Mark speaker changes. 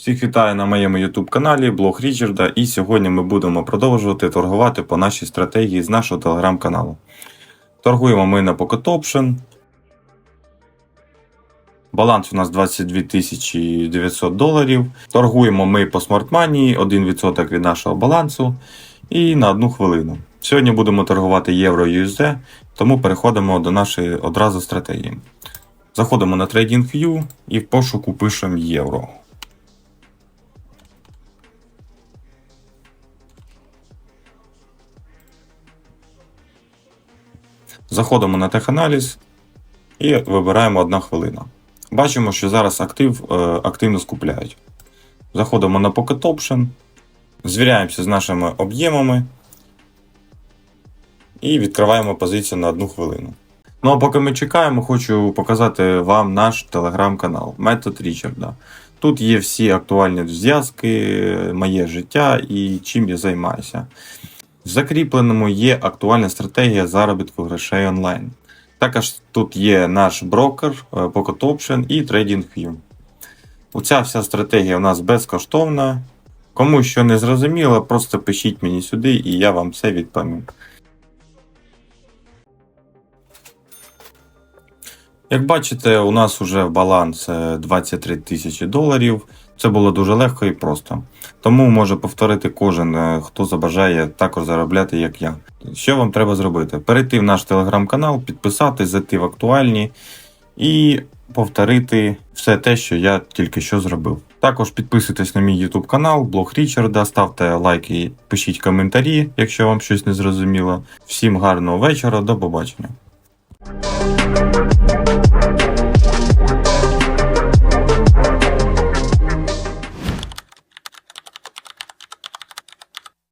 Speaker 1: Всіх вітаю на моєму YouTube каналі Блог Річарда. І сьогодні ми будемо продовжувати торгувати по нашій стратегії з нашого телеграм-каналу. Торгуємо ми на Pocket Option. Баланс у нас 22 900 доларів. Торгуємо ми по Money 1% від нашого балансу і на одну хвилину. Сьогодні будемо торгувати євро USD, тому переходимо до нашої одразу стратегії. Заходимо на TradingView і в пошуку пишемо євро. Заходимо на теханаліз і вибираємо одна хвилина. Бачимо, що зараз актив е, активно скупляють. Заходимо на Pocket Option, звіряємося з нашими об'ємами і відкриваємо позицію на одну хвилину. Ну а поки ми чекаємо, хочу показати вам наш телеграм-канал Метод Річарда. Тут є всі актуальні зв'язки, моє життя і чим я займаюся. В закріпленому є актуальна стратегія заробітку грошей онлайн. Також тут є наш брокер, е, Pocket Option і TradingView. Оця вся стратегія у нас безкоштовна. Кому що не зрозуміло, просто пишіть мені сюди і я вам все відповім. Як бачите, у нас вже баланс е, 23 тисячі доларів. Це було дуже легко і просто. Тому може повторити кожен, е, хто забажає також заробляти, як я. Що вам треба зробити? Перейти в наш телеграм-канал, підписатись, зайти в актуальні і повторити все те, що я тільки що зробив. Також підписуйтесь на мій YouTube канал, блог Річарда, ставте лайки, пишіть коментарі, якщо вам щось не зрозуміло. Всім гарного вечора, до побачення.